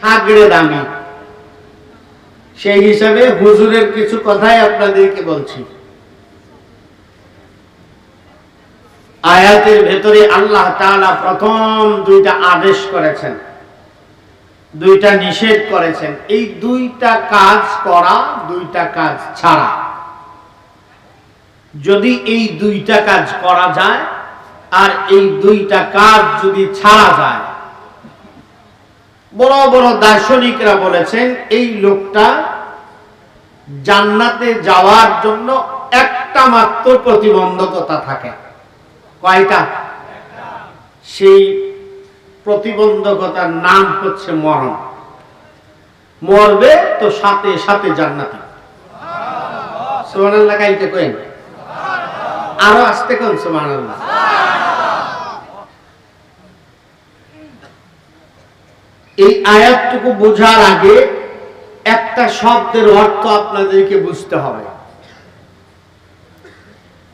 থাকড়ে দামি। সেই হিসাবে হুজুরের কিছু কথাই আপনাদেরকে বলছি। আয়াতের ভেতরে আল্লাহ তাআলা প্রথম দুইটা আদেশ করেছেন। দুইটা নিষেধ করেছেন। এই দুইটা কাজ করা, দুইটা কাজ ছাড়া। যদি এই দুইটা কাজ করা যায়, আর এই দুইটা কাজ যদি ছাড়া যায় বড় বড় দার্শনিকরা বলেছেন, এই লোকটা জান্নাতে যাওয়ার জন্য একটা মাত্র প্রতিবন্ধকতা থাকে। কয়টা? সেই প্রতিবন্ধকতার নাম হচ্ছে মরণ। মরবে তো সাথে সাথে জান্নাতি। সোহানাল্লাহ কাইতে কইন? আরও আসতে কোন সোহানাল্লাহ এই আয়াতটুকু বোঝার আগে একটা শব্দের অর্থ আপনাদেরকে বুঝতে হবে।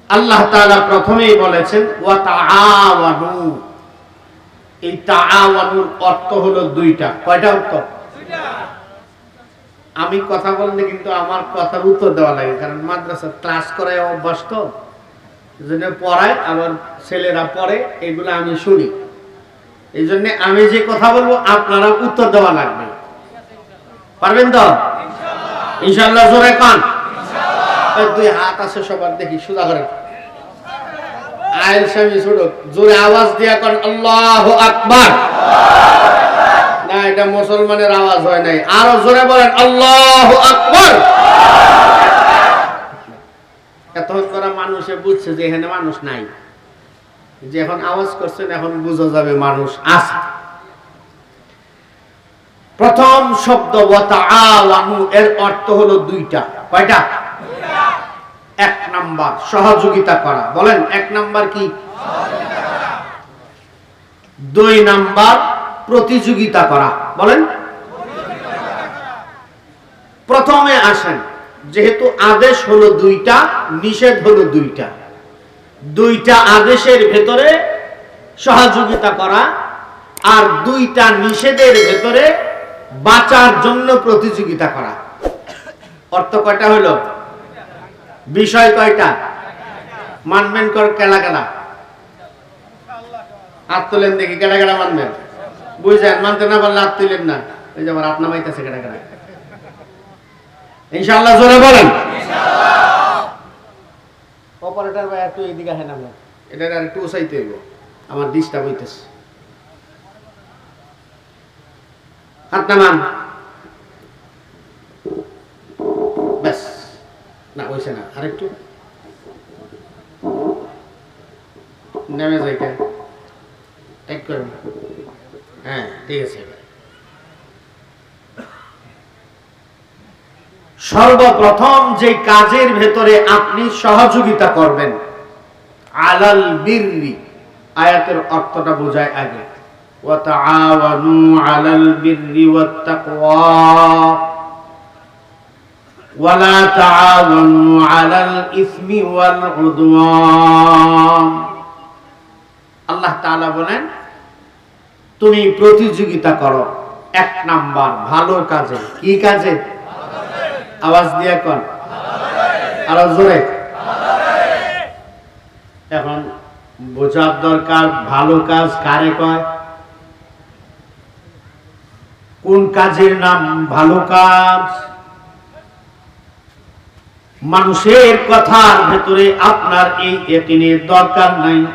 আল্লাহ তাআলা প্রথমেই বলেছেন ওয়া তাআওয়ানু। এই তাআওয়ানুর অর্থ হলো দুইটা। কয়টা অর্থ? আমি কথা বললে কিন্তু আমার কথার উত্তর দেওয়া লাগে কারণ মাদ্রাসা ক্লাস করায় অভ্যস্ত। জন্য পড়ায় আমার ছেলেরা পড়ে এগুলো আমি শুনি। এই জন্য আমি যে কথা বলব আপনারা উত্তর দেওয়া লাগবে। পারবেন তো? ইনশাল্লাহ জোরে কান। দুই হাত আছে সবার দেখি সুদা করে আয়েল স্বামী ছোট জোরে আওয়াজ দিয়া কন আল্লাহ আকবার। না এটা মুসলমানের আওয়াজ হয় নাই। আরও জোরে বলেন আল্লাহ আকবার। এতক্ষণ করা মানুষে বুঝছে যে এখানে মানুষ নাই। যে এখন আওয়াজ করছেন এখন বোঝা যাবে মানুষ আছে। প্রথম শব্দ এর অর্থ হলো দুইটা। কয়টা? এক নাম্বার, সহযোগিতা করা। বলেন, এক নাম্বার কি? দুই নাম্বার, প্রতিযোগিতা করা। বলেন। প্রথমে আসেন, যেহেতু আদেশ হলো দুইটা, নিষেধ হলো দুইটা। দুইটা আদেশের ভেতরে সহযোগিতা করা আর দুইটা নিষেধের ভেতরে বাঁচার জন্য প্রতিযোগিতা করা। অর্থ কয়টা হলো বিষয় কয়টা? মানবেন কর কেলা কেলা। হাত তোলেন দেখি কেডা কেডা মানবেন? বুঝছেন মানতে না পারলে হাত তুলেন না। ওই যে আমার হাত নামাইতেছে কেডা কেডা ইনশাআল্লাহ জোরে বলেন। অপারেটর ভাই একটু এইদিকে আসেন আমরা এটা আর একটু উসাইতে হইব। আমার ডিস্টার্ব হইতেছে। হাত নামান ব্যাস। না, হইছে না। আরেকটু নেমে যাই কেন এক করে। হ্যাঁ ঠিক আছে সর্বপ্রথম যে কাজের ভেতরে আপনি সহযোগিতা করবেন আলাল বিররি আয়াতের অর্থটা বোঝায় আগে وتعاونوا على البر والتقوى ولا تعاونوا على الإثم والعدوان আল্লাহ তাআলা বলেন তুমি প্রতিযোগিতা করো এক নাম্বার ভালো কাজে কি কাজে আওয়াজ দিয়ে কন। আরও জোরে। এখন বোঝার দরকার, ভালো কাজ কারে কয়? কোন কাজের নাম ভালো কাজ? মানুষের কথার ভেতরে আপনার এই একিনের দরকার নাই।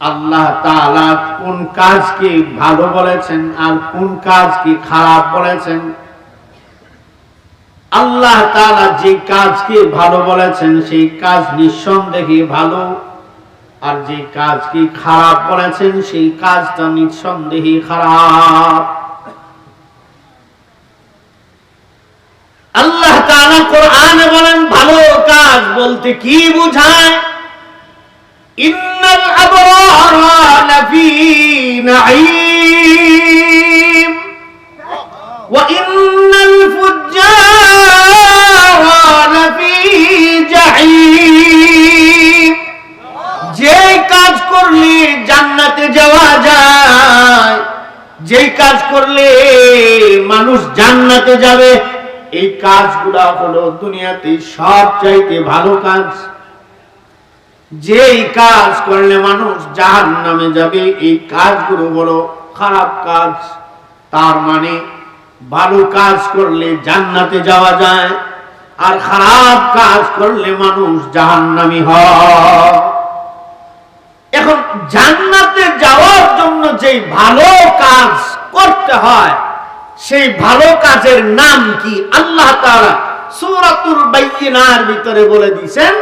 আল্লাহ তাআলা কোন কাজকে ভালো বলেছেন আর কোন কাজকে খারাপ বলেছেন? আল্লাহ তাআলা যে কাজকে ভালো বলেছেন, সেই কাজ নিঃসন্দেহে ভালো। আর যে কাজকে খারাপ বলেছেন, সেই কাজটা নিঃসন্দেহে খারাপ। আল্লাহ বলেন, ভালো কাজ বলতে কি বোঝায়? ইন্নাল আবরারা নাঈম। হলো দুনিয়াতে সব ভালো কাজ। যেই কাজ করলে মানুষ নামে যাবে, এই কাজগুলো হলো খারাপ কাজ। তার মানে ভালো কাজ করলে জান্নাতে যাওয়া যায়, আর খারাপ কাজ করলে মানুষ এখন জান্নাতে যাওয়ার জন্য যে ভালো কাজ করতে হয়, সেই ভালো কাজের নাম কি? আল্লাহ তাআলা সুরাতুল বাইয়িনার ভিতরে বলে দিয়েছেন,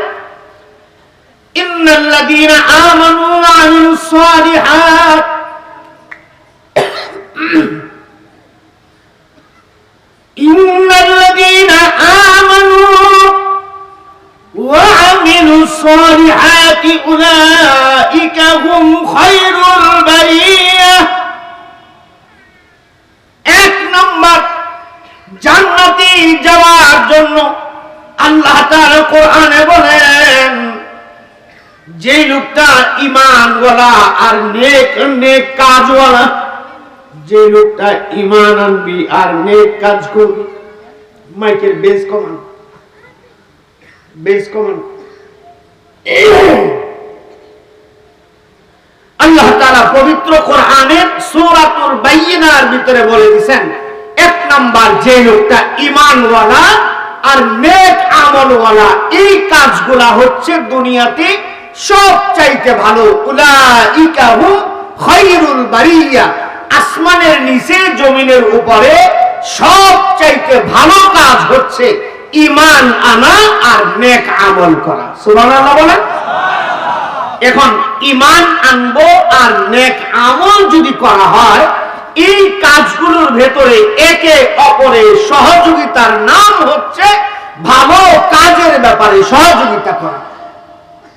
ইন্নাল্লাযীনা আমানু ওয়া আমিলুস সালিহাত। ইন্নাল্লাযীনা আমানু ওয়া আমিলুস সালিহাতি উলাইকা হুম খায়রুল বারিয়া। এক নম্বর জান্নাতে যাওয়ার জন্য আল্লাহ তাআলা কোরআনে বলেন, যে লোকটা ইমানওয়ালা আর নেক নেক কাজওয়ালা, যে লোকটা ইমান আনবি আর নেক কাজ করবি। মাইকের বেস কমান বেস কমান। আল্লাহ তাআলা পবিত্র কোরআনের সূরাতুল বাইয়িনার ভিতরে বলে দিবেন এক নাম্বার যে লোকটা ঈমানওয়ালা আর নেক আমলওয়ালা, এই কাজগুলা হচ্ছে দুনিয়াতে সব চাইতে ভালো। উলাইকা খায়রুল বারিয়া, আসমানের নিচে জমিনের উপরে সব চাইতে ভালো কাজ হচ্ছে ইমান আনা আর নেক আমল করা। সুবহানাল্লাহ বলেন? এখন ইমান আনব আর নেক আমল যদি করা হয় এই কাজগুলোর ভেতরে একে অপরের সহযোগিতার নাম হচ্ছে ভালো কাজের ব্যাপারে সহযোগিতা করা।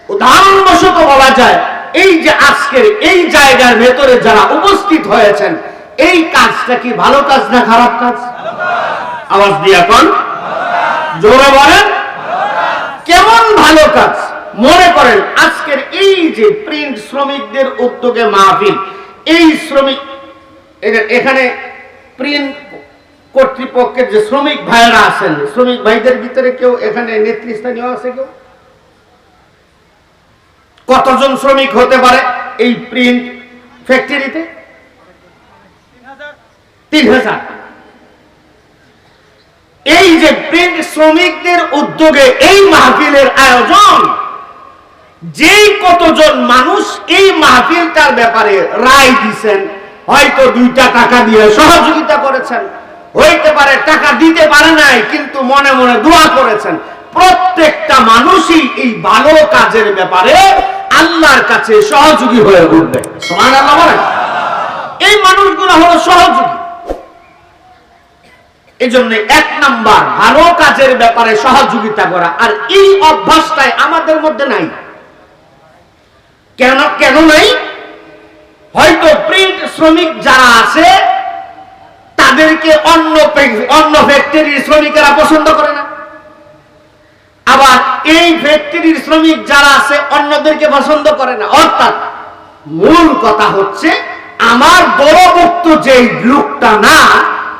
উদাহরণবশত বলা যায়, এই যে আজকের এই জায়গার ভেতরে যারা উপস্থিত হয়েছেন, এই কাজটা কি ভালো কাজ না খারাপ কাজ? আওয়াজ দিয়ে এখন। জোরে বলেন। কেমন ভালো কাজ? মনে করেন আজকের এই যে প্রিন্ট শ্রমিকদের উদ্যোগে মাহফিল, এই শ্রমিক এখানে- প্রিন্ট কর্তৃপক্ষের যে শ্রমিক ভাইয়েরা আছেন, শ্রমিক ভাইদের ভিতরে কেউ এখানে নেতৃস্থানীয় আছে কেউ? কতজন শ্রমিক হতে পারে এই প্রিন্ট ফ্যাক্টরিতে তিন হাজার। এই যে প্রিন্ট শ্রমিকদের উদ্যোগে এই মাহফিলের আয়োজন, যেই কতজন মানুষ এই মাহফিলটার ব্যাপারে রায় দিছেন হয়তো দুইটা টাকা দিয়ে সহযোগিতা করেছেন। হইতে পারে টাকা দিতে পারে নাই, কিন্তু মনে মনে দোয়া করেছেন। প্রত্যেকটা মানুষই এই ভালো কাজের ব্যাপারে আল্লাহর কাছে সহযোগী হয়ে উঠবে। এই মানুষগুলো হলো সহযোগী। এই জন্য এক নাম্বার, ভালো কাজের ব্যাপারে সহযোগিতা করা। আর এই অভ্যাসটাই আমাদের মধ্যে নাই। কেন কেন নাই? হয়তো প্রিন্ট শ্রমিক যারা আছে, তাদেরকে অন্য অন্য ফ্যাক্টরির শ্রমিকেরা পছন্দ করে না। আবার এই ফ্যাক্টরির শ্রমিক যারা আছে, অন্যদেরকে পছন্দ করে না। অর্থাৎ মূল কথা হচ্ছে, আমার দলভুক্ত যে লোকটা না,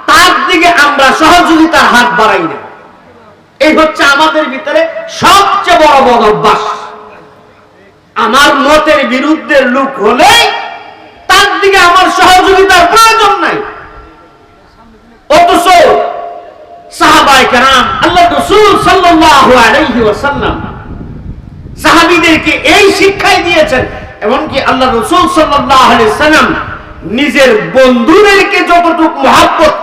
তার দিকে আমরা সহযোগিতার হাত বাড়াই না। এই হচ্ছে আমাদের ভিতরে সবচেয়ে বড় বড় অভ্যাস। আমার মতের বিরুদ্ধে লোক হলে তার দিকে আমার সহযোগিতার প্রয়োজন নাই। অথচ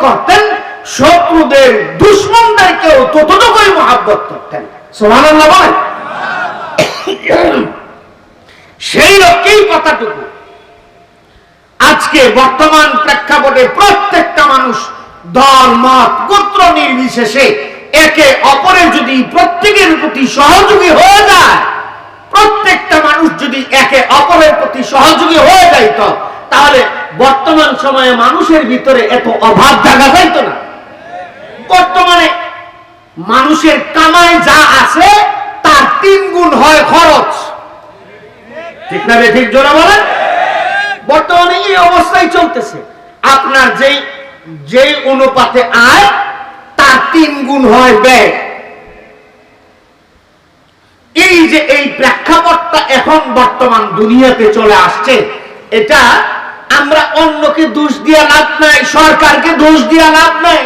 করতেন, শত্রুদের, দুশ্মনদেরকেও ততটুকুই মহাব্বত করতেন। বলেন। সেই রকমই কথাটুকু। আজকে বর্তমান প্রেক্ষাপটে প্রত্যেকটা মানুষ দল, মত, গোত্র নির্বিশেষে একে অপরের যদি প্রত্যেকের প্রতি সহযোগী হয়ে যায়, প্রত্যেকটা মানুষ যদি একে অপরের প্রতি সহযোগী হয়ে যাইত তাহলে বর্তমান সময়ে মানুষের ভিতরে এত অভাব দেখা যাইত না। বর্তমানে মানুষের কামায় যা আছে, তার তিন গুণ হয় খরচ। ঠিক না ঠিক জোরা বলেন? বর্তমানে এই অবস্থায় চলতেছে। আপনার যেই যে অনুপাতে আয়, তার তিন গুণ হয় ব্যয়। এই যে এই প্রেক্ষাপটটা এখন বর্তমান দুনিয়াতে চলে আসছে, এটা আমরা অন্যকে দোষ দিয়া লাভ নাই, সরকারকে দোষ দিয়া লাভ নাই,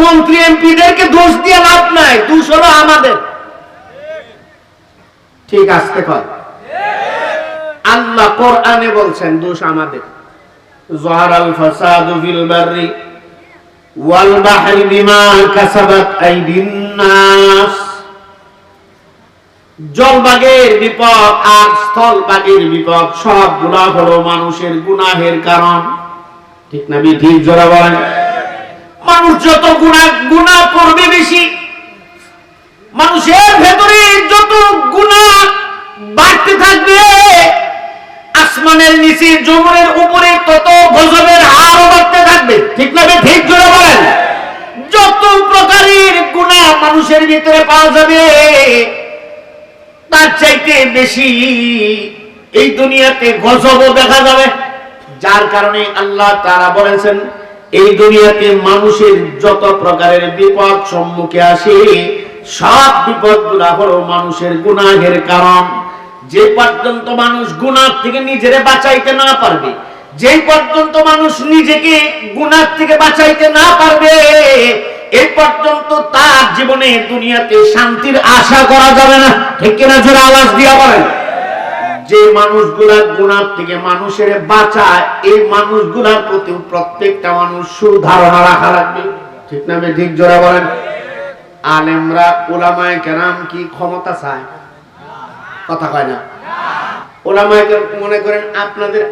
মন্ত্রী, এমপিদেরকে দোষ দিয়া লাভ নাই, দোষ হলো আমাদের। ঠিক আসতে কয়। আল্লাহ কোরআনে বলছেন, দোষ আমাদের। ফাসাদু ফিল বাররি ওয়াল বাহরি বিমা কাসাবাত আইদিন নাস। জলবাগের বিপদ আর স্থলবাগের বিপদ হলো মানুষের কারণ। ঠিক না ঠিক জোরা বলেন। মানুষ যত গুণা গুণা করবে বেশি। মানুষের ভেতরে যত গুণা বাড়তে থাকবে আসমানের নিচে জমনের উপরে তত গজবের হার বাড়তে থাকবে। ঠিক না ঠিক জোরে বলেন? যত প্রকারের গুণা মানুষের ভিতরে পাওয়া যাবে, তার চাইতে বেশি এই দুনিয়াতে গজবও দেখা যাবে। যার কারণে আল্লাহ তারা বলেছেন, এই দুনিয়াতে মানুষের যত প্রকারের বিপদ সম্মুখে আসে, সব বিপদগুলা হলো মানুষের গুনাহের কারণ। যে পর্যন্ত মানুষ গুনাহ থেকে নিজেরে বাঁচাইতে না পারবে যে পর্যন্ত মানুষ নিজেকে গুনাহ থেকে বাঁচাইতে না পারবে, এই পর্যন্ত তার জীবনে দুনিয়াতে শান্তির আশা করা যাবে না। ঠিক কিনা জোরে আওয়াজ দিয়া বলেন। যে মানুষগুলা গুণার থেকে মানুষের বাঁচায়, এই মানুষগুলার প্রতি প্রত্যেকটা মানুষ সুধারণা রাখা লাগবে। ঠিক না? ঠিক জোরে বলেন। আলেমরা ওলামায় কেরাম কি ক্ষমতা চায়? কথা কয় না। কেরাম মনে করেন আপনাদের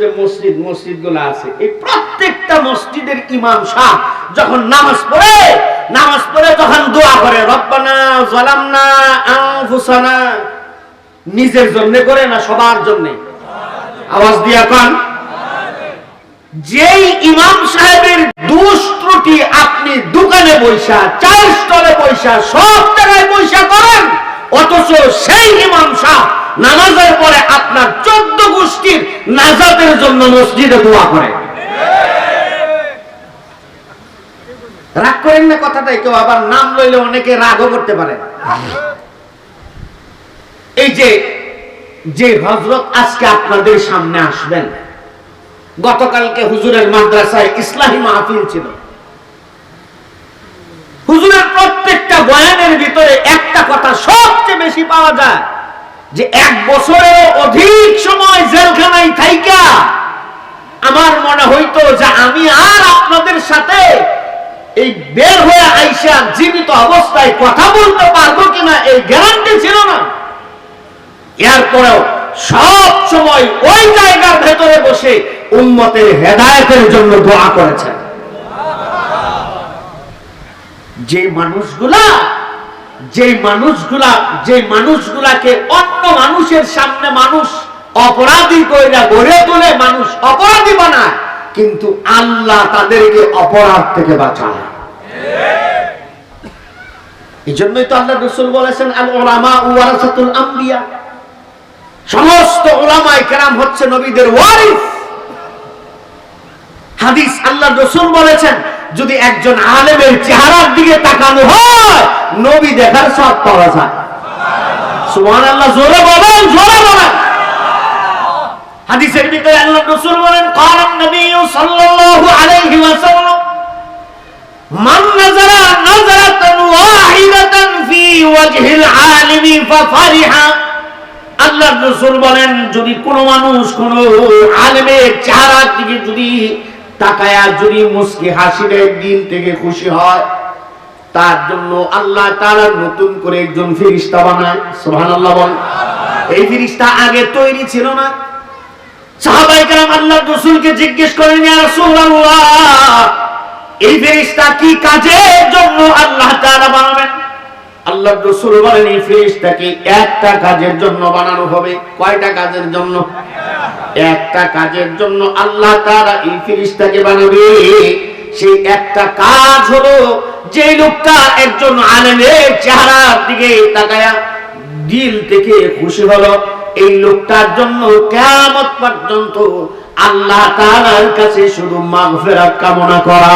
যে মসজিদ আছে, এই প্রত্যেকটা মসজিদের ইমাম যখন নামাজ পড়ে নামাজ পড়ে যখন দোয়া করে, রব্বানা জালামনা আনফুসানা। নিজের জন্য করে না সবার জন্য? আওয়াজ দিয়া কন। যেই ইমাম সাহেবের দোষ ত্রুটি আপনি দোকানে বৈশা চার স্টলে বৈশা, সব জায়গায় বৈশা করেন অথচ সেই ইমাম সাহেব নামাজের পরে আপনার চোদ্দ গোষ্ঠীর নাজাতের জন্য মসজিদে দোয়া করে। রাগ করেন না কথাটাই, কেউ আবার নাম লইলে অনেকে রাগও করতে পারে। এই যে যে হজরত আজকে আপনাদের সামনে আসবেন, গতকালকে হুজুরের মাদ্রাসায় ইসলামী মাহফিল ছিল। হুজুরের প্রত্যেকটা বয়ানের ভিতরে একটা কথা সবচেয়ে বেশি পাওয়া যায়, যে এক বছরের অধিক সময় জেলখানায় থাইকা, আমার মনে হইতো যে আমি আর আপনাদের সাথে এই বের হয়ে আইসা জীবিত অবস্থায় কথা বলতে পারব কিনা এই গ্যারান্টি ছিল না। এরপরেও সব সময় ওই জায়গার ভেতরে বসে উম্মতের হেদায়েতের জন্য দোয়া করেছেন। যে মানুষগুলা যে মানুষগুলা, যে মানুষগুলাকে অন্য মানুষের সামনে মানুষ অপরাধী কইরা গড়ে তোলে, মানুষ অপরাধী বানায়, কিন্তু আল্লাহ তাদেরকে অপরাধ থেকে বাঁচায়। এই জন্যই তো আল্লাহ রসুল বলেছেন সমস্ত ওলামায় কেরাম হচ্ছে নবীদের ওয়ারিস। হাদিস আল্লাহ রসুল বলেছেন যদি একজন আলেমের চেহারার দিকে তাকানো হয়, নবী দেখার সব পাওয়া যায়। সুবহান আল্লাহ জোরে বলেন জোরে বলেন। হাদিসের ভিতরে আল্লাহ রসুল বলেন কালাম নবী সাল্লাল্লাহু আলাইহি ওয়াসাল্লাম মান নাজারা নাজারাতান ওয়াহিদাতান ফি ওয়াজহিল আল্লাহ রসুল বলেন, যদি কোন মানুষ কোন আলেমের চেহারার দিকে যদি তাকায়া যদি মুসকি থেকে খুশি হয়, তার জন্য আল্লাহ তারা নতুন করে একজন ফিরিস্তা বানায়। সোহান আল্লাহ বল। এই ফিরিস্তা আগে তৈরি ছিল না। আল্লাহ জিজ্ঞেস করেন এই ফেরেশতা কি কাজের জন্য আল্লাহ বানাবেন? আল্লাহ রসুল বলেন, এই ফেরেশতাকে একটা কাজের জন্য বানানো হবে। কয়টা কাজের জন্য? একটা কাজের জন্য আল্লাহ তাআলা এই ফেরেশতাকে বানাবে। সেই একটা কাজ হলো যে লোকটা একজন আলেমের চেহারার দিকে তাকায়া দিল থেকে খুশি হলো। এই লোকটার জন্য কেমত পর্যন্ত আল্লাহ তাআলার কাছে শুধু মাগফিরাত কামনা করা।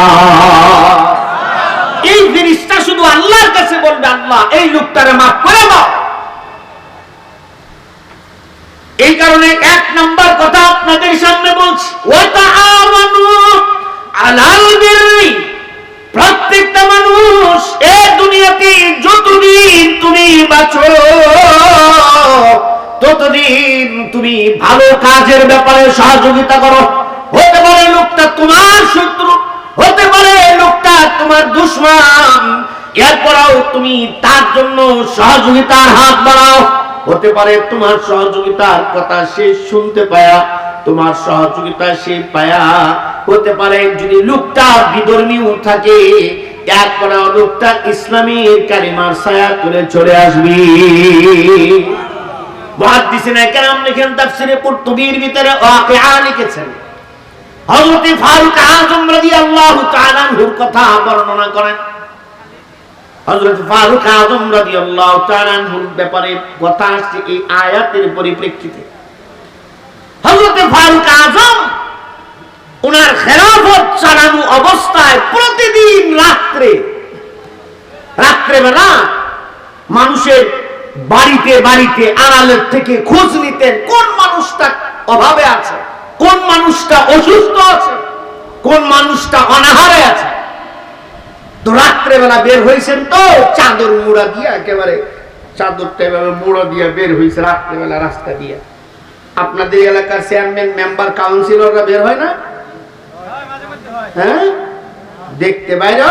এই আল্লাহর কাছে বলবে, আল্লাহ, এই লোকটারে মাফ করে দাও। এই কারণে এক নাম্বার কথা আপনাদের সামনে বলছি প্রত্যেকটা মানুষ এই দুনিয়াতে যতদিন তুমি বাঁচো, ততদিন তুমি ভালো কাজের ব্যাপারে সহযোগিতা করো। হতে পারে লোকটা তোমার শত্রু, হতে পারে লোকটা তোমার দুশ্মন। এরপরেও তুমি তার জন্য সহযোগিতার হাত বাড়াও। হতে পারে তোমার সহযোগিতার কথা সে শুনতে পায়া, তোমার সহযোগিতা সে পায়া। হতে পারে যদি লোকটা বিধর্মীও থাকে এরপরে লোকটা ইসলামের কালিমার ছায়া তুলে চলে আসবি। লিখেন তাফসিরে কুরতুবীর ভিতরে লিখেছেন। কথা বর্ণনা করেন। হযরত ফারুক আযম রাদিয়াল্লাহু তাআলা আনহুর ব্যাপারে কথা আসছে এই আয়াতের পরিপ্রেক্ষিতে। হযরত ফারুক আযম ওনার খেলাফত চালানো অবস্থায় প্রতিদিন রাত্রে রাত্রে বেলা মানুষের বাড়িতে বাড়িতে আড়ালের থেকে খোঁজ নিতেন, কোন মানুষটা অভাবে আছে, কোন মানুষটা অসুস্থ আছে, কোন মানুষটা অনাহারে আছে। তো রাত্রেবেলা বের হয়েছেন তো। চাদর মোড়া দিয়া একেবারে চাদরটা এভাবে মুড়া দিয়ে বের হয়েছে রাত্রেবেলা রাস্তা দিয়ে। আপনাদের এলাকার চেয়ারম্যান, মেম্বার, কাউন্সিলররা বের হয় না? হ্যাঁ? দেখতে বাইরে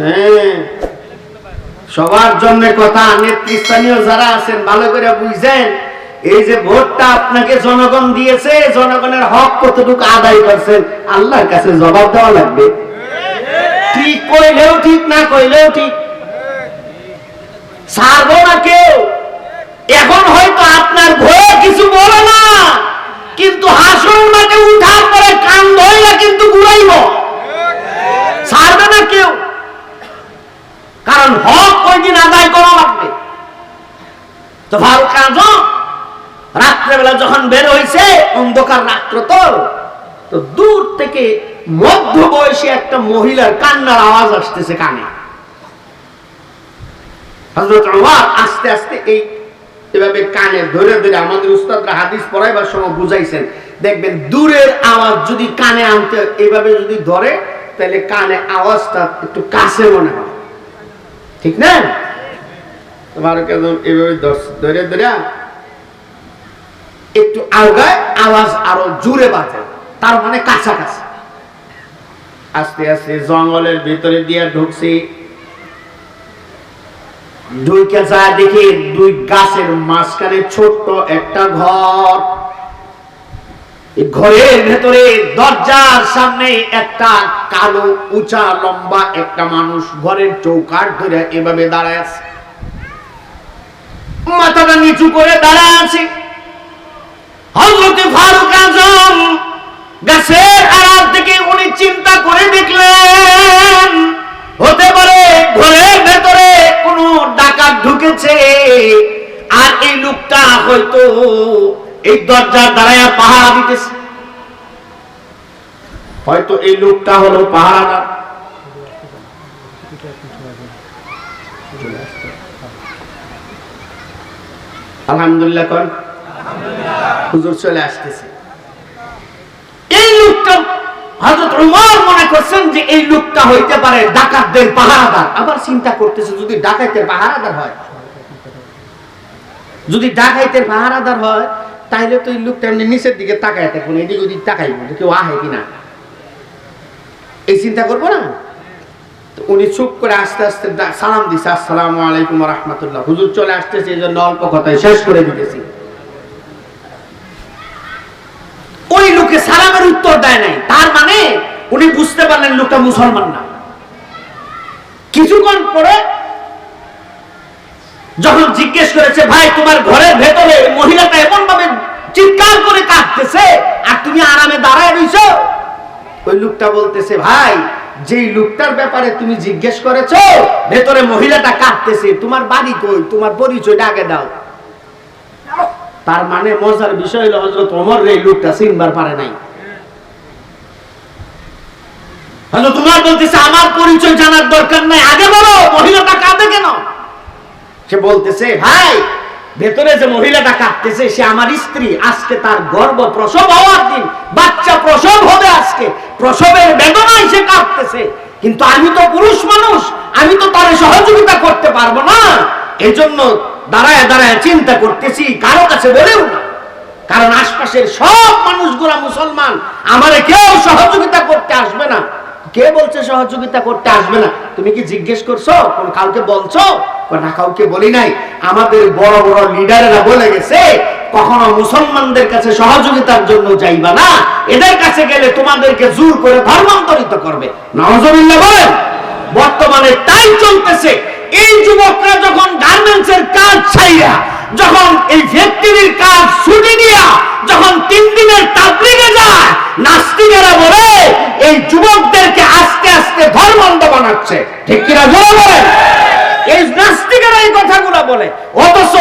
হ্যাঁ? সবার জন্য কথা, নেতৃস্থানীয় যারা আছেন, ভালো করে বুঝছেন এই যে ভোটটা আপনাকে জনগণ দিয়েছে, জনগণের হক কতটুকু আদায় করছেন, আল্লাহর কাছে জবাব দেওয়া লাগবে। ঠিক কইলেও ঠিক, না কইলেও ঠিক। ছাড়বো না কেউ। এখন হয়তো আপনার ভয়ে কিছু বলে না, কিন্তু হাসন মাঠে উঠার পরে কান ধরলে কিন্তু ঘুরাইব। ছাড়বে না কেউ। কারণ হক ওই দিন আদায় করা লাগবে। তো ফারুক আজম রাত্রেবেলা যখন বের হয়েছে অন্ধকার রাত্র তো দূর থেকে মধ্য বয়সী একটা মহিলার কান্নার আওয়াজ আসতেছে কানে। আস্তে আস্তে এই এভাবে কানে ধরে ধরে আমাদের উস্তাদরা হাদিস পড়াইবার সময় বুঝাইছেন, দেখবেন দূরের আওয়াজ যদি কানে আনতে এভাবে যদি ধরে, তাহলে কানে আওয়াজটা একটু কাছে মনে হয়। ঠিক না? তোমার কেমন এভাবে ধরে ধরে একটু আওগায় আওয়াজ আরও জোরে বাজে, তার মানে কাছাকাছি। আস্তে আস্তে জঙ্গলের ভিতরে দিয়ে ঢুকছি। ঢুকে যা দেখি দুই গাছের মাঝখানে ছোট্ট একটা ঘর। ঘরের ভেতরে দরজার সামনে একটা কালো, উঁচা, লম্বা একটা মানুষ ঘরের চৌকাট ধরে এভাবে দাঁড়ায় আছে। মাথাটা নিচু করে দাঁড়ায় আছে। হজরতে ফারুক আজম গাছের আড়াল থেকে উনি চিন্তা করে দেখলেন, হতে পারে ঘরের ভেতরে কোন ডাকাত ঢুকেছে। আর এই লোকটা হয়তো এই দরজার দাঁড়ায় পাহারা দিতেছে। হয়তো এই লোকটা হলো পাহারাদার। আলহামদুলিল্লাহ কন হুজুর চলে আসতেছে। হযরত উমর মনে করছেন যে এই লোকটা হইতে পারে ডাকাতদের পাহারাদার। আবার চিন্তা করতেছে, যদি ডাকাতের পাহারাদার হয়, যদি ডাকাইতের পাহারাদার হয়, তাইলে তো এই লোকটা এমনি নিচের দিকে তাকায় থাকুন এদিক ওদিক তাকাইব কেউ আহে কিনা। এই চিন্তা করব না? উনি চুপ করে আস্তে আস্তে সালাম দিছে, আসসালামু আলাইকুম রহমতুল্লাহ। হুজুর চলে আসতেছে, এই জন্য অল্প কথায় শেষ করে দিতেছি। লোকে সালামের উত্তর দেয় নাই। তার মানে উনি বুঝতে পারলেন লোকটা মুসলমান না। কিছুক্ষণ পরে যখন জিজ্ঞেস করেছে, ভাই, তোমার ঘরের ভেতরে মহিলাটা এমন ভাবে চিৎকার করে কাঁদতেছে আর তুমি আরামে দাঁড়ায় রইছ? ওই লোকটা বলতেছে, ভাই, যেই লোকটার ব্যাপারে তুমি জিজ্ঞেস করেছ, ভেতরে মহিলাটা কাঁদতেছে। তোমার বাড়ি কই? তোমার পরিচয়টা আগে দাও। তার মানে মজার বিষয় হলো হজরত ওমর রে এই লোকটা চিনবার পারে নাই। তোমার বলতেছে, আমার পরিচয় জানার দরকার নাই। আগে বলো, মহিলাটা কাঁদে কেন? সে বলতেছে, ভাই, ভেতরে যে মহিলাটা কাঁদতেছে, সে আমার স্ত্রী। আজকে তার গর্ভ প্রসব হওয়ার দিন, বাচ্চা প্রসব হবে আজকে। প্রসবের বেদনায় সে কাঁদতেছে। কিন্তু আমি তো পুরুষ মানুষ, আমি তো তার সহযোগিতা করতে পারব না। এজন্য দাঁড়ায় দাঁড়ায় চিন্তা করতেছি, কারও কাছে বলেও না। কারণ আশপাশের সব মানুষগুলা মুসলমান, আমারে কেউ সহযোগিতা করতে আসবে না। কে বলছে সহযোগিতা করতে আসবে না? তুমি কি জিজ্ঞেস করছ? কোন কাউকে বলছো? না কাউকে বলি নাই। আমাদের বড় বড় লিডারেরা বলে গেছে, কখনো মুসলমানদের কাছে সহযোগিতার জন্য যাইবা না। এদের কাছে গেলে তোমাদেরকে জোর করে ধর্মান্তরিত করবে। নজরুল্লাহ বলেন, বর্তমানে তাই চলতেছে। এই যুবকরা যখন গার্মেন্টস এর কাজ ছাইয়া যখন এই ফ্যাক্টরির কাজ ছুটি দিয়া যখন তিন দিনের তাবলিগে যায়, নাস্তিকেরা বলে, এই যুবকদেরকে আস্তে আস্তে ধর্মান্ধ বানাচ্ছে। ঠিক কিনা জোরে বলেন? এই নাস্তিকেরা এই কথাগুলো বলে। অথচ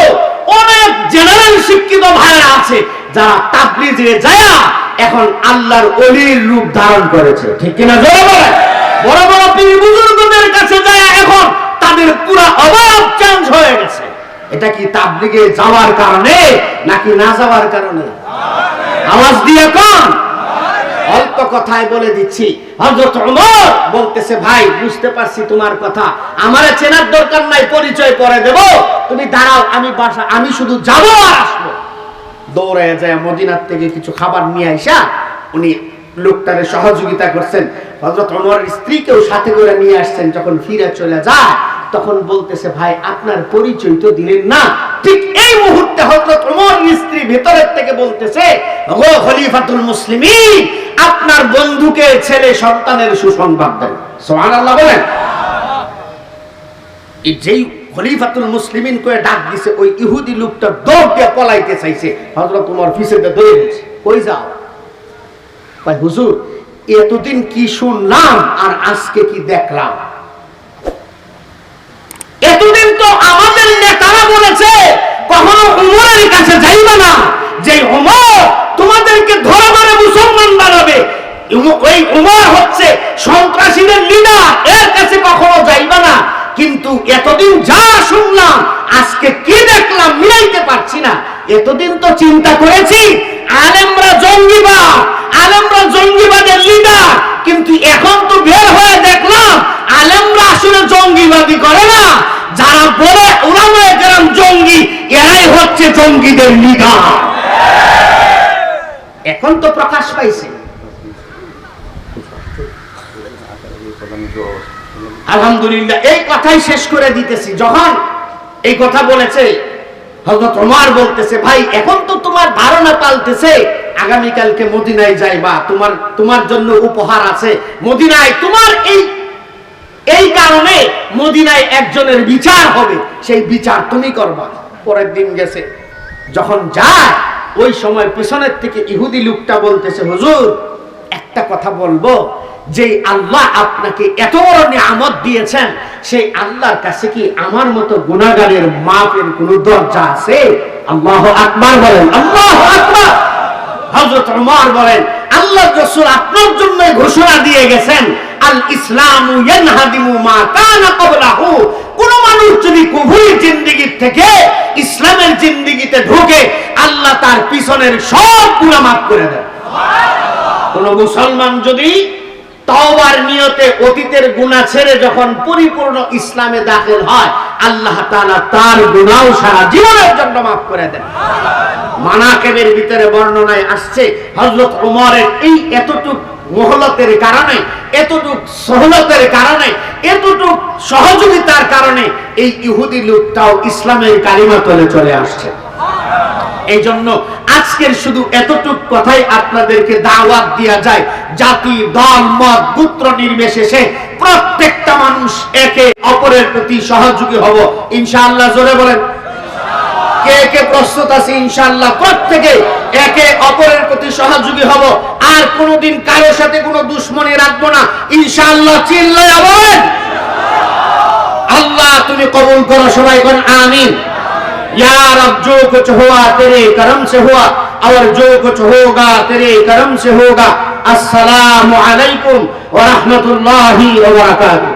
অনেক জেনারেল শিক্ষিত ভাইরা আছে, যারা তাবলিগে যায় এখন আল্লাহর অলির রূপ ধারণ করেছে। ঠিক কিনা জোরে বলেন? বড় বড় পীর বুজুর্গদের কাছে যায় এখন তাদের পুরা অভাব চেঞ্জ হয়ে গেছে। এটা কি তাবলিগে যাওয়ার কারণে নাকি না যাওয়ার কারণে? আওয়াজ দিয়ে কোন? অল্প কথায় বলে দিচ্ছি। হযরত ওমর বলতেছে, ভাই, বুঝতে পারছি তোমার কথা। আমারে চেনার দরকার নাই, পরিচয় পরে দেব। তুমি দাঁড়াও, আমি বাসা, আমি শুধু যাব আর আসব। দৌড়ে যায় মদিনার থেকে কিছু খাবার নিয়ে আইসা উনি লোকটারে সহযোগিতা করছেন। হযরত ওমরের স্ত্রীকেও সাথে করে নিয়ে আসছেন, যখন ফিরে চলে যায় তখন বলতেছে, ভাই, আপনার পরিচয় তো দিলেন না। ঠিক এই মুহূর্তে হযরত ওমরের স্ত্রী ভেতরের থেকে বলতেছে ও খলিফাতুল মুসলিমিন, আপনার বন্ধুকে ছেলে সন্তানের সুসংবাদ দেন। সুবহানাল্লাহ বলেন। যেই খলিফাতুল মুসলিমিন করে ডাক দিছে, ওই ইহুদি লোকটা দৌড় দিয়ে পলাইতে চাইছে। হযরত ওমর ফিসেতে দৌড়ে গেছে। কই যাও? ভাই হুজুর, এতদিন কি শুনলাম আর আজকে কি দেখলাম? এতদিন তো আমাদের নেতারা বলেছে, কখনো উমরের কাছে যাইবে না। যে উমর তোমাদেরকে ধরে ধরে মুসলমান বানাবে। ওই উমর হচ্ছে সন্ত্রাসীদের লিডার এর কাছে কখনো যাইবে না। কিন্তু এতদিন যা শুনলাম, আজকে কি দেখলাম মিলাইতে পারছি না। এতদিন তো চিন্তা করেছি, আলেমরা জঙ্গিবাদ, আলেমরা জঙ্গিবাদের লিডার কিন্তু এখন তো বের হয়ে দেখলাম, আলেমরা আসলে জঙ্গিবাদী করে না। যারা বলে ওরামায় গ্রাম জঙ্গি, এরাই হচ্ছে জঙ্গিদের লিডার। এখন তো প্রকাশ পাইছে। আলহামদুলিল্লাহ, এই কথাই শেষ করে দিতেছি। যখন এই কথা বলেছে, হযরত ওমর বলতেছে, ভাই, এখন তো তোমার ধারণা পাল্টেছে, আগামীকালকে মদিনায় যাইবা, তোমার তোমার জন্য উপহার আছে। মদিনায় তোমার এই এই কারণে মদিনায় একজনের বিচার হবে। সেই বিচার তুমি করবা। পরের দিন গেছে। যখন যায়, ওই সময় পিছনের থেকে ইহুদি লোকটা বলতেছে, হুজুর, একটা কথা বলব। যে আল্লাহ আপনাকে এত বড় নিয়ামত দিয়েছেন, সেই আল্লাহর কাছে কি আমার মতো গুণাগারের মাপের কোন দরজা আছে? আল্লাহ আকবার বলেন, আল্লাহ আকবার। হযরত ওমর বলেন, আল্লাহ রাসূল আপনার জন্য ঘোষণা দিয়ে গেছেন আল ইয়ানহাদিমু মা কানা ক্বাবলাহু কোন মানুষ যদি কুফরি জিন্দেগি থেকে ইসলামের জিন্দেগিতে ঢোকে আল্লাহ তার পিছনের সব গুনাহ মাফ করে দেন কোন মুসলমান যদি তওবার নিয়তে অতীতের গুনাহ ছেড়ে যখন পরিপূর্ণ ইসলামে দাখিল হয়, আল্লাহ তাআলা তার গুনাহও সারা জীবনের জন্য মাফ করে দেন। মানাকেবের ভিতরে বর্ণনায় আসছে, হযরত ওমরের এই এতটুক মহলতের কারণে, এতটুক সহলতের কারণে, এতটুক সহযোগিতার কারণে এই ইহুদি লোকটাও ইসলামের কালিমা তলে চলে আসছে। এই জন্য আজকের শুধু এতটুক কথাই আপনাদেরকে দাওয়াত দেওয়া যায়, জাতি, দল, মত, গোত্র নির্বিশেষে প্রত্যেকটা মানুষ একে অপরের প্রতি সহযোগী হব। ইনশাআল্লাহ জোরে বলেন। কে কে প্রস্তুত আছে ইনশাআল্লাহ প্রত্যেকে একে অপরের প্রতি সহযোগী হব আর কোনোদিন কারো সাথে কোনো দুশ্মনী রাখবো না ইনশাআল্লাহ চিল্লায় বলেন আল্লাহ তুমি কবুল করো সবাই কোন আমিন या रब जो कुछ हुआ तेरे करम से हुआ और जो कुछ होगा तेरे करम से होगा अस्सलाम वालेकुम व रहमतुल्लाहि व बरकातहू